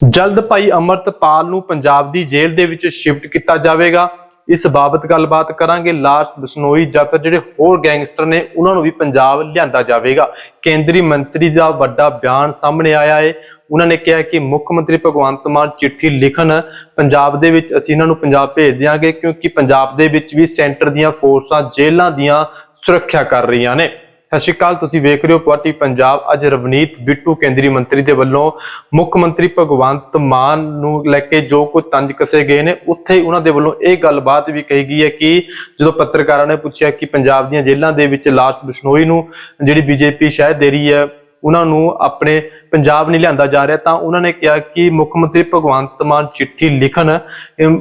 ਜਲਦ ਭਾਈ ਅਮਰਤਪਾਲ ਨੂੰ ਪੰਜਾਬ ਦੀ ਜੇਲ੍ਹ ਦੇ ਵਿੱਚ ਸ਼ਿਫਟ ਕੀਤਾ ਜਾਵੇਗਾ। ਇਸ ਬਾਬਤ ਗੱਲਬਾਤ ਕਰਾਂਗੇ ਲਾਰਸ ਬਸਨੋਈ, ਜਾਂ ਫਿਰ ਜਿਹੜੇ ਹੋਰ ਗੈਂਗਸਟਰ ਨੇ, ਉਹਨਾਂ ਨੂੰ ਵੀ ਪੰਜਾਬ ਲਿਆਂਦਾ ਜਾਵੇਗਾ। ਕੇਂਦਰੀ ਮੰਤਰੀ ਦਾ ਵੱਡਾ ਬਿਆਨ ਸਾਹਮਣੇ ਆਇਆ ਹੈ ਉਹਨਾਂ ਨੇ ਕਿਹਾ ਕਿ ਮੁੱਖ ਮੰਤਰੀ ਭਗਵੰਤ ਮਾਨ ਚਿੱਠੀ ਲਿਖਣ ਪੰਜਾਬ ਦੇ ਵਿੱਚ ਅਸੀਂ ਇਹਨਾਂ ਨੂੰ ਪੰਜਾਬ ਭੇਜ ਦਿਆਂਗੇ, ਕਿਉਂਕਿ ਪੰਜਾਬ ਦੇ ਵਿੱਚ ਵੀ ਸੈਂਟਰ ਦੀਆਂ ਫੋਰਸਾਂ ਜੇਲ੍ਹਾਂ ਦੀਆਂ ਸੁਰੱਖਿਆ ਕਰ ਰਹੀਆਂ ਨੇ। ਸਤਿ ਸ਼੍ਰੀ ਅਕਾਲ ਤੁਸੀਂ ਵੇਖ ਰਹੇ ਹੋ ਪੁਆਟੀ ਪੰਜਾਬ। ਅੱਜ ਰਵਨੀਤ ਬਿੱਟੂ ਕੇਂਦਰੀ ਮੰਤਰੀ ਦੇ ਵੱਲੋਂ ਮੁੱਖ ਮੰਤਰੀ ਭਗਵੰਤ ਮਾਨ ਨੂੰ ਲੈ ਕੇ ਜੋ ਕੁਝ ਤੰਜ ਕਸੇ ਗਏ ਨੇ ਉੱਥੇ ਹੀ ਉਹਨਾਂ ਦੇ ਵੱਲੋਂ ਇਹ ਗੱਲਬਾਤ ਵੀ ਕਹੀ ਗਈ ਹੈ ਕਿ ਜਦੋਂ ਪੱਤਰਕਾਰਾਂ ਨੇ ਪੁੱਛਿਆ ਕਿ ਪੰਜਾਬ ਦੀਆਂ ਜੇਲ੍ਹਾਂ ਦੇ ਵਿੱਚ ਲਾਸ਼ ਬਿਸ਼ਨੋਈ ਨੂੰ ਜਿਹੜੀ ਬੀਜੇਪੀ ਸ਼ਾਇਦ ਦੇ ਰਹੀ ਹੈ ਉਹਨਾਂ ਨੂੰ ਆਪਣੇ ਪੰਜਾਬ ਨਹੀਂ ਲਿਆਂਦਾ ਜਾ ਰਿਹਾ ਤਾਂ ਉਹਨਾਂ ਨੇ ਕਿਹਾ ਕਿ ਮੁੱਖ ਮੰਤਰੀ ਭਗਵੰਤ ਮਾਨ ਚਿੱਠੀ ਲਿਖਣ ਅਮ,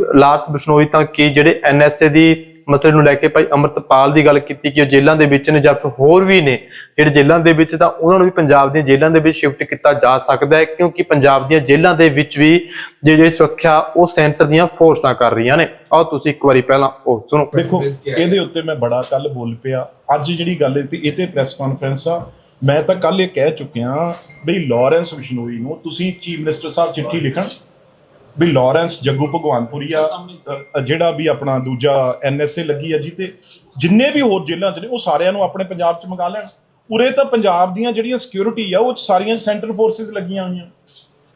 ਬਿਸ਼ਨੋਈ ਤਾਂ ਕਿ ਜਿਹੜੇ ਐਨਐਸਏ ਦੀ ਮਸਲੇ ਨੂੰ ਲੈ ਕੇ ਭਾਈ ਅਮਰਤਪਾਲ ਦੀ ਗੱਲ ਕੀਤੀ ਕਿ ਉਹ ਜੇਲ੍ਹਾਂ ਦੇ ਵਿੱਚ ਨੇ ਜਾਂ ਫਿਰ ਹੋਰ ਵੀ ਨੇ, ਜਿਹੜੇ ਜੇਲ੍ਹਾਂ ਦੇ ਵਿੱਚ ਤਾਂ ਉਹਨਾਂ ਨੂੰ ਵੀ ਪੰਜਾਬ ਦੀਆਂ ਜੇਲ੍ਹਾਂ ਦੇ ਵਿੱਚ ਸ਼ਿਫਟ ਕੀਤਾ ਜਾ ਸਕਦਾ ਹੈ, ਕਿਉਂਕਿ ਪੰਜਾਬ ਦੀਆਂ ਜੇਲ੍ਹਾਂ ਦੇ ਵਿੱਚ ਵੀ ਜਿਹੜੀ ਸੁਰੱਖਿਆ ਉਹ ਸੈਂਟਰ ਦੀਆਂ ਫੋਰਸਾਂ ਕਰ ਰਹੀਆਂ ਨੇ। ਆਓ ਤੁਸੀਂ ਇੱਕ ਵਾਰੀ ਪਹਿਲਾਂ ਉਹ ਸੁਣੋ। ਦੇਖੋ, ਇਹਦੇ ਉੱਤੇ ਮੈਂ ਬੜਾ ਕੱਲ ਬੋਲ ਪਿਆ। ਅੱਜ ਜਿਹੜੀ ਗੱਲ ਤੇ ਇਹ ਤੇ ਪ੍ਰੈਸ ਕਾਨਫਰੰਸ ਆ। ਮੈਂ ਤਾਂ ਕੱਲ ਇਹ ਕਹਿ ਚੁੱਕਿਆ ਬਈ ਲਾਰੈਂਸ ਬਿਸ਼ਨੋਈ ਨੂੰ ਤੁਸੀਂ ਚੀਫ ਮਿਨਿਸਟਰ ਸਾਹਿਬ ਚਿੱਠੀ ਲਿਖਣ। ਵੀ ਲਾਰੈਂਸ ਜੱਗੂ ਭਗਵਾਨਪੁਰੀਆ ਅ, ਜਿਹੜਾ ਵੀ ਆਪਣਾ ਦੂਜਾ ਐਨਐਸਏ ਲੱਗੀ ਆ ਜੀ ਤੇ ਜਿੰਨੇ ਵੀ ਹੋਰ ਜੇਲ੍ਹਾਂ 'ਚ ਨੇ ਉਹ ਸਾਰਿਆਂ ਨੂੰ ਆਪਣੇ ਪੰਜਾਬ 'ਚ ਮੰਗਾ ਲੈਣ। ਉਰੇ ਤਾਂ ਪੰਜਾਬ ਦੀਆਂ ਜਿਹੜੀਆਂ ਸਿਕਿਉਰਿਟੀ ਆ ਉਹ 'ਚ ਸਾਰੀਆਂ ਸੈਂਟਰਲ ਫੋਰਸਿਸ ਲੱਗੀਆਂ ਹੋਈਆਂ।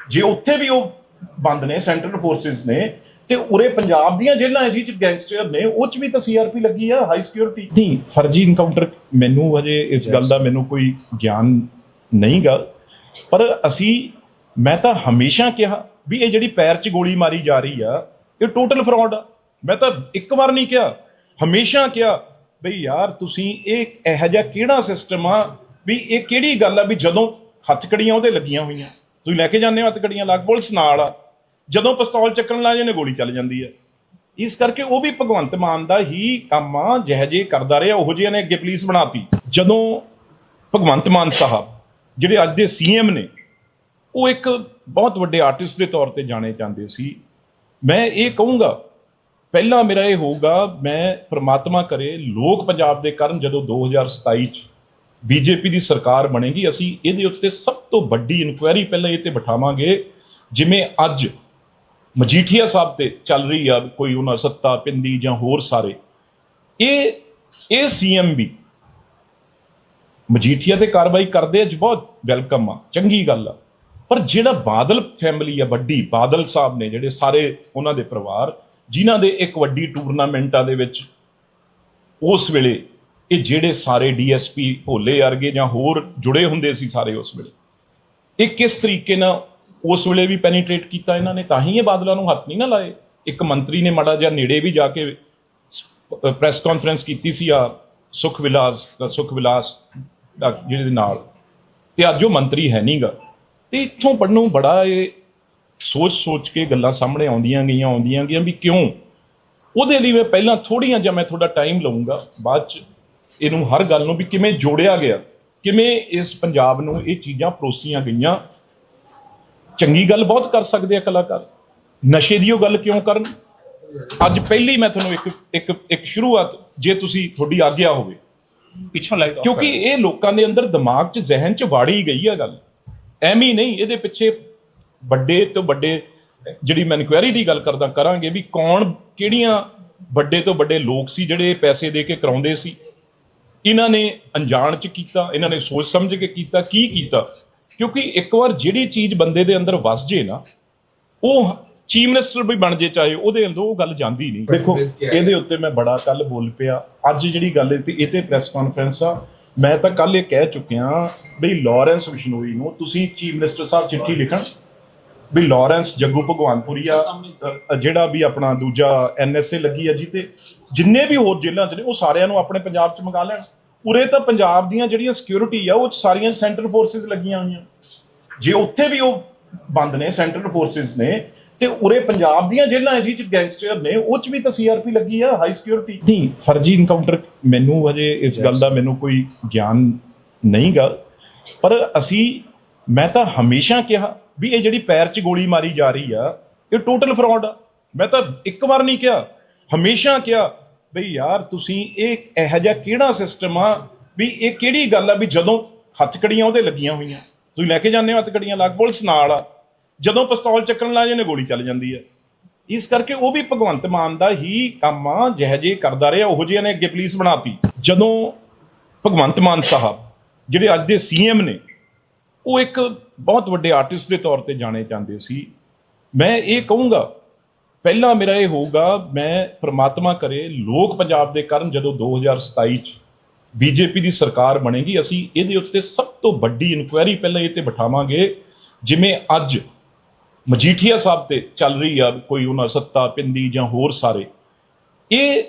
ਜੇ ਉੱਥੇ ਵੀ ਉਹ ਬੰਦ ਨੇ ਸੈਂਟਰਲ ਫੋਰਸਿਸ ਨੇ ਤੇ ਉਰੇ ਪੰਜਾਬ ਦੀਆਂ ਜੇਲ੍ਹਾਂ ਹੈ ਜੀ ਚ ਗੈਂਗਸਟਰ ਨੇ ਉਹ ਚ ਵੀ ਤਾਂ ਸੀਆਰਪੀ ਲੱਗੀ ਆ ਹਾਈ ਸਿਕਿਉਰਿਟੀ ਨਹੀਂ ਫਰਜੀ ਇਨਕਾਊਂਟਰ ਮੈਨੂੰ ਹਜੇ ਇਸ ਗੱਲ ਦਾ ਮੈਨੂੰ ਕੋਈ ਗਿਆਨ ਨਹੀਂਗਾ। ਪਰ ਅਸੀਂ ਮੈਂ ਤਾਂ ਹਮੇਸ਼ਾ ਕਿਹਾ ਵੀ ਇਹ ਜਿਹੜੀ ਪੈਰ 'ਚ ਗੋਲੀ ਮਾਰੀ ਜਾ ਰਹੀ ਆ, ਇਹ ਟੋਟਲ ਫਰਾਡ ਆ। ਮੈਂ ਤਾਂ ਇੱਕ ਵਾਰ ਨਹੀਂ ਕਿਹਾ, ਹਮੇਸ਼ਾ ਕਿਹਾ, ਬਈ ਯਾਰ ਤੁਸੀਂ ਇਹ ਇਹੋ ਜਿਹਾ ਕਿਹੜਾ ਸਿਸਟਮ ਆ ਵੀ ਇਹ ਕਿਹੜੀ ਗੱਲ ਆ ਵੀ ਜਦੋਂ ਹੱਥਕੜੀਆਂ ਉਹਦੇ ਲੱਗੀਆਂ ਹੋਈਆਂ। ਤੁਸੀਂ ਲੈ ਕੇ ਜਾਂਦੇ ਹੋ ਹੱਥਕੜੀਆਂ, ਲੱਗ ਪੁਲਿਸ ਨਾਲ ਆ। ਜਦੋਂ ਪਿਸਤੌਲ ਚੱਕਣ ਲੱਗ ਜਾਂਦੇ, ਗੋਲੀ ਚੱਲ ਜਾਂਦੀ ਆ। ਇਸ ਕਰਕੇ ਉਹ ਵੀ ਭਗਵੰਤ ਮਾਨ ਦਾ ਹੀ ਕੰਮ ਆ, ਜਿਹੋ ਜਿਹੇ ਕਰਦਾ ਰਿਹਾ, ਉਹੋ ਜਿਹੀਆਂ ਨੇ ਅੱਗੇ ਪੁਲਿਸ ਬਣਾਤੀ। ਜਦੋਂ ਭਗਵੰਤ ਮਾਨ ਸਾਹਿਬ, ਜਿਹੜੇ ਅੱਜ ਦੇ ਸੀਐਮ ਨੇ ਉਹ ਇੱਕ ਬਹੁਤ ਵੱਡੇ ਆਰਟਿਸਟ ਦੇ ਤੌਰ ਤੇ ਜਾਣੇ ਜਾਂਦੇ ਸੀ। ਮੈਂ ਇਹ ਕਹੂੰਗਾ, ਪਹਿਲਾਂ ਮੇਰਾ ਇਹ ਹੋਊਗਾ, ਮੈਂ ਪ੍ਰਮਾਤਮਾ ਕਰੇ, ਲੋਕ ਪੰਜਾਬ ਦੇ ਕਰਨ ਜਦੋਂ 2027 ਚ ਬੀਜੇਪੀ ਦੀ ਸਰਕਾਰ ਬਣੇਗੀ, ਅਸੀਂ ਇਹਦੇ ਉੱਤੇ ਸਭ ਤੋਂ ਵੱਡੀ ਇਨਕੁਆਇਰੀ ਪਹਿਲਾਂ ਇਹ ਤੇ ਬਿਠਾਵਾਂਗੇ, ਜਿਵੇਂ ਅੱਜ ਮਜੀਠੀਆ ਸਾਹਿਬ ਤੇ ਚੱਲ ਰਹੀ ਆ, ਕੋਈ ਉਹਨਾਂ ਸੱਤਾ ਪਿੰਦੀ ਜਾਂ ਹੋਰ ਸਾਰੇ, ਇਹ ਇਹ ਸੀਐਮ ਵੀ ਮਜੀਠੀਆ ਤੇ ਕਾਰਵਾਈ ਕਰਦੇ ਅੱਜ ਬਹੁਤ ਵੈਲਕਮ ਆ, ਚੰਗੀ ਗੱਲ ਆ। ਪਰ ਜਿਹੜਾ ਬਾਦਲ ਫੈਮਿਲੀ ਆ, ਵੱਡੀ ਬਾਦਲ ਸਾਹਿਬ ਨੇ, ਜਿਹੜੇ ਸਾਰੇ ਉਹਨਾਂ ਦੇ ਪਰਿਵਾਰ, ਜਿਨ੍ਹਾਂ ਦੇ ਇੱਕ ਵੱਡੀ ਟੂਰਨਾਮੈਂਟਾਂ ਦੇ ਵਿੱਚ, ਉਸ ਵੇਲੇ ਇਹ ਜਿਹੜੇ ਸਾਰੇ ਡੀਐਸਪੀ ਭੋਲੇ ਵਰਗੇ ਜਾਂ ਹੋਰ ਜੁੜੇ ਹੁੰਦੇ ਸੀ ਸਾਰੇ ਉਸ ਵੇਲੇ, ਇਹ ਕਿਸ ਤਰੀਕੇ ਨਾਲ ਉਸ ਵੇਲੇ ਵੀ ਪੈਨੀਟ੍ਰੇਟ ਕੀਤਾ ਇਹਨਾਂ ਨੇ? ਤਾਂ ਹੀ ਇਹ ਬਾਦਲਾਂ ਨੂੰ ਹੱਥ ਨਹੀਂ ਨਾ ਲਾਏ। ਇੱਕ ਮੰਤਰੀ ਨੇ ਮਾੜਾ ਜਿਹਾ ਨੇੜੇ ਵੀ ਜਾ ਕੇ ਪ੍ਰੈਸ ਕਾਨਫਰੰਸ ਕੀਤੀ ਸੀ ਆ ਸੁਖ ਵਿਲਾਸ ਦਾ ਸੁਖ ਵਿਲਾਸ ਜਿਹੜੇ ਨਾਲ। ਤੇ ਅੱਜ ਉਹ ਮੰਤਰੀ ਹੈ ਨਹੀਂਗਾ ਤੇ ਇੱਥੋਂ ਪੜਨੋਂ ਬੜਾ ਇਹ ਸੋਚ ਸੋਚ ਕੇ ਗੱਲਾਂ ਸਾਹਮਣੇ ਆਉਂਦੀਆਂ ਗਈਆਂ ਆਉਂਦੀਆਂ ਗਈਆਂ ਵੀ ਕਿਉਂ? ਉਹਦੇ ਲਈ ਮੈਂ ਪਹਿਲਾਂ ਥੋੜੀਆਂ ਜਿਹਾ ਮੈਂ ਤੁਹਾਡਾ ਟਾਈਮ ਲਵਾਂਗਾ ਬਾਅਦ ਚ ਇਹਨੂੰ ਹਰ ਗੱਲ ਨੂੰ ਵੀ ਕਿਵੇਂ ਜੋੜਿਆ ਗਿਆ ਕਿਵੇਂ ਇਸ ਪੰਜਾਬ ਨੂੰ ਇਹ ਚੀਜ਼ਾਂ ਪਰੋਸੀਆਂ ਗਈਆਂ। ਚੰਗੀ ਗੱਲ ਬਹੁਤ ਕਰ ਸਕਦੇ ਆ ਕਲਾਕਾਰ। ਨਸ਼ੇ ਦੀ ਉਹ ਗੱਲ ਕਿਉਂ ਕਰਨ? ਅੱਜ ਪਹਿਲੀ ਮੈਂ ਤੁਹਾਨੂੰ ਇੱਕ ਇੱਕ ਇੱਕ ਸ਼ੁਰੂਆਤ ਜੇ ਤੁਸੀਂ ਤੁਹਾਡੀ ਆਗਿਆ ਹੋਵੇ। ਪਿੱਛੋਂ ਲਾਈਟ ਕਿਉਂਕਿ ਇਹ ਲੋਕਾਂ ਦੇ ਅੰਦਰ ਦਿਮਾਗ 'ਚ ਜ਼ਿਹਨ 'ਚ ਵਾੜੀ ਗਈ ਆ ਗੱਲ। ਐਵੇਂ ਨਹੀਂ ਇਹਦੇ ਪਿੱਛੇ ਵੱਡੇ ਤੋਂ ਵੱਡੇ ਜਿਹੜੀ ਮੈਂ ਇਨਕੁਆਇਰੀ ਦੀ ਗੱਲ ਕਰਦਾ ਕਰਾਂਗੇ ਵੀ ਕੌਣ ਕਿਹੜੀਆਂ ਵੱਡੇ ਤੋਂ ਵੱਡੇ ਲੋਕ ਸੀ ਜਿਹੜੇ ਪੈਸੇ ਦੇ ਕੇ ਕਰਾਉਂਦੇ ਸੀ? ਇਹਨਾਂ ਨੇ ਅਣਜਾਣ 'ਚ ਕੀਤਾ ਇਹਨਾਂ ਨੇ ਸੋਚ ਸਮਝ ਕੇ ਕੀਤਾ ਕੀ ਕੀਤਾ? ਕਿਉਂਕਿ ਇੱਕ ਵਾਰ ਜਿਹੜੀ ਚੀਜ਼ ਬੰਦੇ ਦੇ ਅੰਦਰ ਵਸ ਜੇ ਨਾ ਉਹ ਚੀਫ ਮਿਨਿਸਟਰ ਵੀ ਬਣ ਜੇ ਚਾਹੇ ਉਹਦੇ ਅੰਦਰ ਉਹ ਗੱਲ ਜਾਂਦੀ ਨਹੀਂ। ਦੇਖੋ ਇਹਦੇ ਉੱਤੇ ਮੈਂ ਬੜਾ ਕੱਲ ਬੋਲ ਪਿਆ। ਅੱਜ ਜਿਹੜੀ ਗੱਲ ਤੇ ਇਹ ਤੇ ਪ੍ਰੈਸ ਕਾਨਫਰੰਸ ਆ। ਮੈਂ ਤਾਂ ਕੱਲ ਇਹ ਕਹਿ ਚੁੱਕਿਆ ਵੀ ਲਾਰੈਂਸ ਬਿਸ਼ਨੋਈ ਨੂੰ ਤੁਸੀਂ ਚੀਫ ਮਿਨਿਸਟਰ ਸਾਹਿਬ ਚਿੱਠੀ ਲਿਖਣ। ਵੀ ਲਾਰੈਂਸ ਜੱਗੂ ਭਗਵਾਨਪੁਰੀਆ ਅ, ਜਿਹੜਾ ਵੀ ਆਪਣਾ ਦੂਜਾ ਐਨਐਸਏ ਲੱਗੀ ਆ ਜੀ ਤੇ ਜਿੰਨੇ ਵੀ ਹੋਰ ਜੇਲ੍ਹਾਂ 'ਚ ਨੇ ਉਹ ਸਾਰਿਆਂ ਨੂੰ ਆਪਣੇ ਪੰਜਾਬ 'ਚ ਮੰਗਾ ਲੈਣ। ਉਰੇ ਤਾਂ ਪੰਜਾਬ ਦੀਆਂ ਜਿਹੜੀਆਂ ਸਿਕਿਉਰਿਟੀ ਆ ਉਹ 'ਚ ਸਾਰੀਆਂ ਸੈਂਟਰਲ ਫੋਰਸਿਸ ਲੱਗੀਆਂ ਹੋਈਆਂ। ਜੇ ਉੱਥੇ ਵੀ ਉਹ ਬੰਦ ਨੇ ਸੈਂਟਰਲ ਫੋਰਸਿਸ ਨੇ ਤੇ ਉਰੇ ਪੰਜਾਬ ਦੀਆਂ ਜੇਲ੍ਹਾਂ ਹੈ ਜੀ ਚ ਗੈਂਗਸਟਰ ਨੇ ਉਹ ਚ ਵੀ ਤਾਂ ਸੀਆਰਪੀ ਲੱਗੀ ਆ ਹਾਈ ਸਿਕਿਉਰਿਟੀ ਨਹੀਂ ਫਰਜੀ ਇਨਕਾਊਂਟਰ ਮੈਨੂੰ ਹਜੇ ਇਸ ਗੱਲ ਦਾ ਮੈਨੂੰ ਕੋਈ ਗਿਆਨ ਨਹੀਂਗਾ। ਪਰ ਅਸੀਂ ਮੈਂ ਤਾਂ ਹਮੇਸ਼ਾ ਕਿਹਾ ਵੀ ਇਹ ਜਿਹੜੀ ਪੈਰ 'ਚ ਗੋਲੀ ਮਾਰੀ ਜਾ ਰਹੀ ਆ ਇਹ ਟੋਟਲ ਫਰਾਡ ਆ। ਮੈਂ ਤਾਂ ਇੱਕ ਵਾਰ ਨਹੀਂ ਕਿਹਾ ਹਮੇਸ਼ਾ ਕਿਹਾ ਬਈ ਯਾਰ ਤੁਸੀਂ ਇਹ ਇਹੋ ਜਿਹਾ ਕਿਹੜਾ ਸਿਸਟਮ ਆ ਵੀ ਇਹ ਕਿਹੜੀ ਗੱਲ ਆ ਵੀ ਜਦੋਂ ਹੱਥਕੜੀਆਂ ਉਹਦੇ ਲੱਗੀਆਂ ਹੋਈਆਂ। ਤੁਸੀਂ ਲੈ ਕੇ ਜਾਂਦੇ ਹੋ ਹੱਥਕੜੀਆਂ ਲੱਗ ਪੁਲਿਸ ਨਾਲ ਆ। ਜਦੋਂ ਪਿਸਤੌਲ ਚੱਕਣ ਲੱਗ ਜਾਂਦੇ, ਗੋਲੀ ਚੱਲ ਜਾਂਦੀ ਹੈ। ਇਸ ਕਰਕੇ ਉਹ ਵੀ ਭਗਵੰਤ ਮਾਨ ਦਾ ਹੀ ਕੰਮ ਆ, ਜਿਹੋ ਜਿਹੇ ਕਰਦਾ ਰਿਹਾ, ਉਹੋ ਜਿਹੀਆਂ ਨੇ ਅੱਗੇ ਪੁਲਿਸ ਬਣਾਤੀ। ਜਦੋਂ ਭਗਵੰਤ ਮਾਨ ਸਾਹਿਬ, ਜਿਹੜੇ ਅੱਜ ਦੇ ਸੀਐਮ ਨੇ, ਉਹ ਇੱਕ ਬਹੁਤ ਵੱਡੇ ਆਰਟਿਸਟ ਦੇ ਤੌਰ ਤੇ ਜਾਣੇ ਜਾਂਦੇ ਸੀ। ਮੈਂ ਇਹ ਕਹੂੰਗਾ, ਪਹਿਲਾਂ ਮੇਰਾ ਇਹ ਹੋਊਗਾ, ਮੈਂ ਪ੍ਰਮਾਤਮਾ ਕਰੇ, ਲੋਕ ਪੰਜਾਬ ਦੇ ਕਰਨ, ਜਦੋਂ 2027 ਚ ਬੀਜੇਪੀ ਦੀ ਸਰਕਾਰ ਬਣੇਗੀ, ਅਸੀਂ ਇਹਦੇ ਉੱਤੇ ਸਭ ਤੋਂ ਵੱਡੀ ਇਨਕੁਆਇਰੀ ਪਹਿਲਾਂ ਇਹ ਤੇ ਬਿਠਾਵਾਂਗੇ, ਜਿਵੇਂ ਅੱਜ ਮਜੀਠੀਆ ਸਾਹਿਬ ਤੇ ਚੱਲ ਰਹੀ ਆ ਕੋਈ ਉਹਨਾਂ ਸੱਤਾ ਪਿੰਦੀ ਜਾਂ ਹੋਰ ਸਾਰੇ। ਇਹ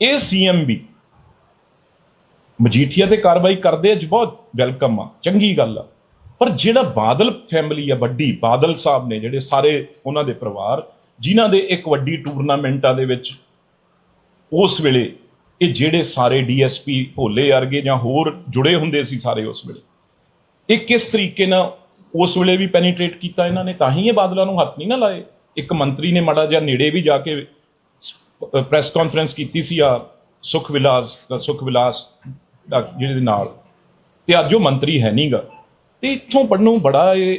ਇਹ ਸੀਐਮ ਵੀ ਮਜੀਠੀਆ ਤੇ ਕਾਰਵਾਈ ਕਰਦੇ ਅੱਜ ਬਹੁਤ ਵੈਲਕਮ ਆ, ਚੰਗੀ ਗੱਲ ਆ। ਪਰ ਜਿਹੜਾ ਬਾਦਲ ਫੈਮਿਲੀ ਆ, ਵੱਡੀ ਬਾਦਲ ਸਾਹਿਬ ਨੇ, ਜਿਹੜੇ ਸਾਰੇ ਉਹਨਾਂ ਦੇ ਪਰਿਵਾਰ, ਜਿਨ੍ਹਾਂ ਦੇ ਇੱਕ ਵੱਡੀ ਟੂਰਨਾਮੈਂਟਾਂ ਦੇ ਵਿੱਚ ਉਸ ਵੇਲੇ ਇਹ ਜਿਹੜੇ ਸਾਰੇ ਡੀਐਸਪੀ ਭੋਲੇ ਵਰਗੇ ਜਾਂ ਹੋਰ ਜੁੜੇ ਹੁੰਦੇ ਸੀ ਸਾਰੇ ਉਸ ਵੇਲੇ, ਇਹ ਕਿਸ ਤਰੀਕੇ ਨਾਲ ਉਸ ਵੇਲੇ ਵੀ ਪੈਨੀਟ੍ਰੇਟ ਕੀਤਾ ਇਹਨਾਂ ਨੇ, ਤਾਂ ਹੀ ਇਹ ਬਾਦਲਾਂ ਨੂੰ ਹੱਥ ਨਹੀਂ ਨਾ ਲਾਏ। ਇੱਕ ਮੰਤਰੀ ਨੇ ਮਾੜਾ ਜਿਹਾ ਨੇੜੇ ਵੀ ਜਾ ਕੇ ਪ੍ਰੈਸ ਕਾਨਫਰੰਸ ਕੀਤੀ ਸੀ ਆ ਸੁਖ ਵਿਲਾਸ ਦਾ ਸੁਖ ਵਿਲਾਸ ਦਾ ਜਿਹਦੇ ਨਾਲ। ਤੇ ਅੱਜ ਉਹ ਮੰਤਰੀ ਹੈ ਨਹੀਂਗਾ ਤੇ ਇੱਥੋਂ ਪੜਨੋਂ ਬੜਾ ਇਹ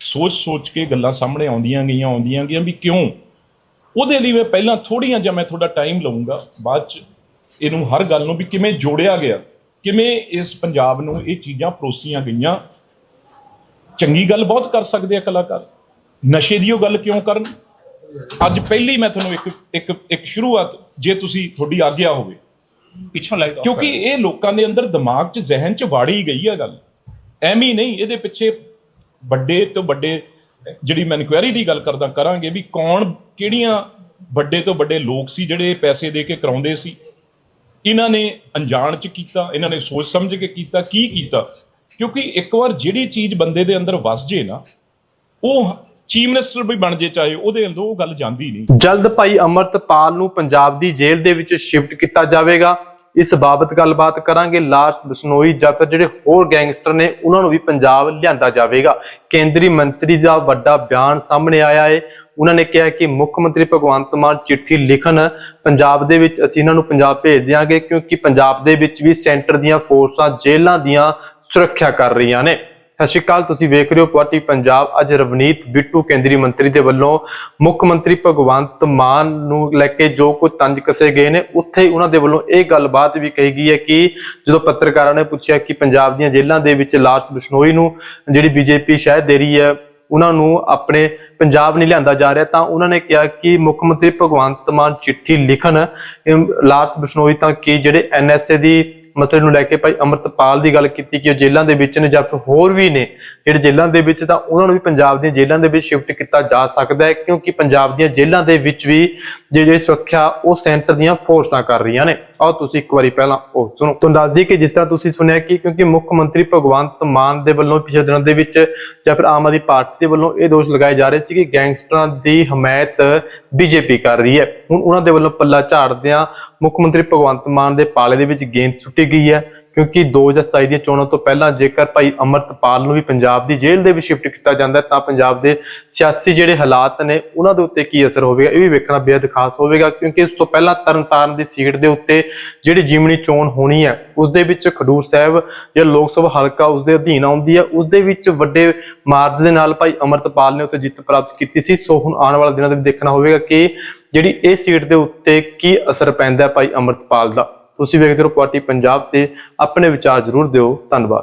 ਸੋਚ ਸੋਚ ਕੇ ਗੱਲਾਂ ਸਾਹਮਣੇ ਆਉਂਦੀਆਂ ਗਈਆਂ ਆਉਂਦੀਆਂ ਗਈਆਂ ਵੀ ਕਿਉਂ? ਉਹਦੇ ਲਈ ਮੈਂ ਪਹਿਲਾਂ ਥੋੜੀਆਂ ਜਿਹਾ ਮੈਂ ਤੁਹਾਡਾ ਟਾਈਮ ਲਵਾਂਗਾ ਬਾਅਦ ਚ ਇਹਨੂੰ ਹਰ ਗੱਲ ਨੂੰ ਵੀ ਕਿਵੇਂ ਜੋੜਿਆ ਗਿਆ, ਕਿਵੇਂ ਇਸ ਪੰਜਾਬ ਨੂੰ ਇਹ ਚੀਜ਼ਾਂ ਪਰੋਸੀਆਂ ਗਈਆਂ ਚੰਗੀ ਗੱਲ ਬਹੁਤ ਕਰ ਸਕਦੇ ਆ ਕਲਾਕਾਰ। ਨਸ਼ੇ ਦੀ ਉਹ ਗੱਲ ਕਿਉਂ ਕਰਨ? ਅੱਜ ਪਹਿਲੀ ਮੈਂ ਤੁਹਾਨੂੰ ਇੱਕ ਇੱਕ ਇੱਕ ਸ਼ੁਰੂਆਤ ਜੇ ਤੁਸੀਂ ਤੁਹਾਡੀ ਆਗਿਆ ਹੋਵੇ। ਪਿੱਛੋਂ ਲਾਈਟ ਆਫ ਕਿਉਂਕਿ ਇਹ ਲੋਕਾਂ ਦੇ ਅੰਦਰ ਦਿਮਾਗ 'ਚ ਜ਼ਿਹਨ 'ਚ ਵਾੜੀ ਗਈ ਆ ਗੱਲ। ਐਵੇਂ ਹੀ ਨਹੀਂ ਇਹਦੇ ਪਿੱਛੇ ਵੱਡੇ ਤੋਂ ਵੱਡੇ ਜਿਹੜੀ ਮੈਂ ਇਨਕੁਆਇਰੀ ਦੀ ਗੱਲ ਕਰਦਾ ਕਰਾਂਗੇ ਵੀ ਕੌਣ ਕਿਹੜੀਆਂ ਵੱਡੇ ਤੋਂ ਵੱਡੇ ਲੋਕ ਸੀ ਜਿਹੜੇ ਪੈਸੇ ਦੇ ਕੇ ਕਰਾਉਂਦੇ ਸੀ? ਇਹਨਾਂ ਨੇ ਅਣਜਾਣ 'ਚ ਕੀਤਾ ਇਹਨਾਂ ਨੇ ਸੋਚ ਸਮਝ ਕੇ ਕੀਤਾ ਕੀ ਕੀਤਾ? ਕਿਉਂਕਿ ਇੱਕ ਵਾਰ ਜਿਹੜੀ ਚੀਜ਼ ਬੰਦੇ ਦੇ ਅੰਦਰ ਵਸ ਜੇ ਨਾ, ਉਹ ਚੀਫ ਮਿਨਿਸਟਰ ਵੀ ਬਣ ਜੇ, ਚਾਹੇ ਉਹਦੇ ਅੰਦਰ ਉਹ ਗੱਲ ਜਾਂਦੀ ਨਹੀਂ। ਜਲਦ ਭਾਈ ਅਮਰਤਪਾਲ ਨੂੰ ਪੰਜਾਬ ਦੀ ਜੇਲ੍ਹ ਦੇ ਵਿੱਚ ਸ਼ਿਫਟ ਕੀਤਾ ਜਾਵੇਗਾ। ਇਸ ਬਾਬਤ ਗੱਲਬਾਤ ਕਰਾਂਗੇ ਲਾਰਸ ਬਿਸ਼ਨੋਈ ਜਾਂ ਫਿਰ ਜਿਹੜੇ ਹੋਰ ਗੈਂਗਸਟਰ ਨੇ, ਉਹਨਾਂ ਨੂੰ ਵੀ ਪੰਜਾਬ ਲਿਆਂਦਾ ਜਾਵੇਗਾ। ਕੇਂਦਰੀ ਮੰਤਰੀ ਦਾ ਵੱਡਾ ਬਿਆਨ ਸਾਹਮਣੇ ਆਇਆ ਹੈ ਉਹਨਾਂ ਨੇ ਕਿਹਾ ਕਿ ਮੁੱਖ ਮੰਤਰੀ ਭਗਵੰਤ ਮਾਨ ਚਿੱਠੀ ਲਿਖਣ ਪੰਜਾਬ ਦੇ ਵਿੱਚ ਅਸੀਂ ਇਹਨਾਂ ਨੂੰ ਪੰਜਾਬ ਭੇਜ ਦਿਆਂਗੇ, ਕਿਉਂਕਿ ਪੰਜਾਬ ਦੇ ਵਿੱਚ ਵੀ ਸੈਂਟਰ ਦੀਆਂ ਫੋਰਸਾਂ ਜੇਲ੍ਹਾਂ ਦੀਆਂ ਸੁਰੱਖਿਆ ਕਰ ਰਹੀਆਂ ਨੇ। ਸਤਿ ਸ਼੍ਰੀ ਅਕਾਲ, ਤੁਸੀਂ ਵੇਖ ਰਹੇ ਹੋ ਪਾਰਟੀ ਪੰਜਾਬ। ਅੱਜ ਰਵਨੀਤ ਬਿੱਟੂ, ਕੇਂਦਰੀ ਮੰਤਰੀ ਦੇ ਵੱਲੋਂ ਮੁੱਖ ਮੰਤਰੀ ਭਗਵੰਤ ਮਾਨ ਨੂੰ ਲੈ ਕੇ ਜੋ ਕੁਝ ਤੰਜ ਕਸੇ ਗਏ ਨੇ, ਉੱਥੇ ਉਹਨਾਂ ਦੇ ਵੱਲੋਂ ਇਹ ਗੱਲਬਾਤ ਵੀ ਕਹੀ ਗਈ ਹੈ ਕਿ ਜਦੋਂ ਪੱਤਰਕਾਰਾਂ ਨੇ ਪੁੱਛਿਆ ਕਿ ਪੰਜਾਬ ਦੀਆਂ ਜੇਲ੍ਹਾਂ ਦੇ ਵਿੱਚ ਲਾਰਜ ਬਿਸ਼ਨੋਈ ਨੂੰ ਜਿਹੜੀ ਬੀਜੇਪੀ ਸ਼ਾਇਦ ਦੇ ਰਹੀ ਹੈ, ਉਹਨਾਂ ਨੂੰ ਆਪਣੇ ਪੰਜਾਬ ਨਹੀਂ ਲਿਆਂਦਾ ਜਾ ਰਿਹਾ, ਤਾਂ ਉਹਨਾਂ ਨੇ ਕਿਹਾ ਕਿ ਮੁੱਖ ਮੰਤਰੀ ਭਗਵੰਤ ਮਾਨ ਚਿੱਠੀ ਲਿਖਣ ਅਮ ਲਾਰਸ ਬਿਸ਼ਨੋਈ ਤਾਂ ਕਿ ਜਿਹੜੇ ਐਨਐਸਏ ਦੀ ਮਸਲੇ ਨੂੰ ਲੈ ਕੇ ਭਾਈ ਅਮਰਤਪਾਲ ਦੀ ਗੱਲ ਕੀਤੀ ਕਿ ਉਹ ਜੇਲ੍ਹਾਂ ਦੇ ਵਿੱਚ ਨੇ ਜਾਂ ਫਿਰ ਹੋਰ ਵੀ ਨੇ ਜਿਹੜੇ ਜੇਲ੍ਹਾਂ ਦੇ ਵਿੱਚ, ਤਾਂ ਉਹਨਾਂ ਨੂੰ ਵੀ ਪੰਜਾਬ ਦੀਆਂ ਜੇਲ੍ਹਾਂ ਦੇ ਵਿੱਚ ਸ਼ਿਫਟ ਕੀਤਾ ਜਾ ਸਕਦਾ ਹੈ ਕਿਉਂਕਿ ਪੰਜਾਬ ਦੀਆਂ ਜੇਲ੍ਹਾਂ ਦੇ ਵਿੱਚ ਵੀ ਜਿਹੜੇ ਸੁਰੱਖਿਆ ਉਹ ਸੈਂਟਰ ਦੀਆਂ ਫੋਰਸਾਂ ਕਰ ਰਹੀਆਂ ਨੇ। ਆਓ ਤੁਸੀਂ ਇੱਕ ਵਾਰੀ ਪਹਿਲਾਂ ਉਹ ਸੁਣੋ। ਤੁਹਾਨੂੰ ਦੱਸ ਦਈਏ ਕਿ ਜਿਸ ਤਰ੍ਹਾਂ ਤੁਸੀਂ ਸੁਣਿਆ ਕਿ ਕਿਉਂਕਿ ਮੁੱਖ ਮੰਤਰੀ ਭਗਵੰਤ ਮਾਨ ਦੇ ਵੱਲੋਂ ਪਿਛਲੇ ਦਿਨਾਂ ਦੇ ਵਿੱਚ ਜਾਂ ਫਿਰ ਆਮ ਆਦਮੀ ਪਾਰਟੀ ਦੇ ਵੱਲੋਂ ਇਹ ਦੋਸ਼ ਲਗਾਏ ਜਾ ਰਹੇ ਸੀ ਕਿ ਗੈਂਗਸਟਰਾਂ ਦੀ ਹਮਾਇਤ ਬੀਜੇਪੀ ਕਰ ਰਹੀ ਹੈ। ਹੁਣ ਉਹਨਾਂ ਦੇ ਵੱਲੋਂ ਪੱਲਾ ਝਾੜਦਿਆਂ ਮੁੱਖ ਮੰਤਰੀ ਭਗਵੰਤ ਮਾਨ ਦੇ ਪਾਲੇ ਦੇ ਵਿੱਚ ਗੇਂਦ ਸੁੱਟੀ ਗਈ ਹੈ। ਕਿਉਂਕਿ 2027 ਦੀਆਂ ਚੋਣਾਂ ਤੋਂ ਪਹਿਲਾਂ ਜੇਕਰ ਭਾਈ ਅਮਰਤਪਾਲ ਨੂੰ ਵੀ ਪੰਜਾਬ ਦੀ ਜੇਲ੍ਹ ਦੇ ਵਿੱਚ ਸ਼ਿਫਟ ਕੀਤਾ ਜਾਂਦਾ ਤਾਂ ਪੰਜਾਬ ਦੇ ਸਿਆਸੀ ਜਿਹੜੇ ਹਾਲਾਤ ਨੇ ਉਹਨਾਂ ਦੇ ਉੱਤੇ ਕੀ ਅਸਰ ਹੋਵੇਗਾ? ਇਹ ਵੀ ਵੇਖਣਾ ਬੇहद ਖਾਸ ਹੋਵੇਗਾ, ਕਿਉਂਕਿ ਇਸ ਤੋਂ ਪਹਿਲਾਂ ਤਰਨਤਾਰਨ ਦੀ ਸੀਟ ਦੇ ਉੱਤੇ ਜਿਹੜੀ ਜਿਮਣੀ ਚੋਣ ਹੋਣੀ ਹੈ, ਉਸ ਦੇ ਵਿੱਚ ਖਡੂਰ ਸਾਹਿਬ ਜਿਹੜਾ ਲੋਕ ਸਭਾ ਹਲਕਾ ਉਸ ਦੇ ਅਧੀਨ ਆਉਂਦੀ ਹੈ, ਉਸ ਦੇ ਵਿੱਚ ਵੱਡੇ ਮਾਰਜ ਦੇ ਨਾਲ ਭਾਈ ਅਮਰਤਪਾਲ ਨੇ ਉੱਤੇ ਜਿੱਤ ਪ੍ਰਾਪਤ ਕੀਤੀ ਸੀ। ਸੋ ਹੁਣ ਆਉਣ ਵਾਲੇ ਦਿਨਾਂ ਦੇ ਵਿੱਚ ਦੇਖਣਾ ਹੋਵੇਗਾ ਕਿ ਜਿਹੜੀ ਇਹ ਸੀਟ ਦੇ ਉੱਤੇ ਕੀ ਅਸਰ ਪੈਂਦਾ ਹੈ ਭਾਈ ਅਮਰਤਪਾਲ ਦਾ। ਤੁਸੀਂ ਵੇਖਦੇ ਰਹੋ ਪਾਰਟੀ ਪੰਜਾਬ ਤੇ ਆਪਣੇ ਵਿਚਾਰ ਜ਼ਰੂਰ ਦਿਓ। ਧੰਨਵਾਦ।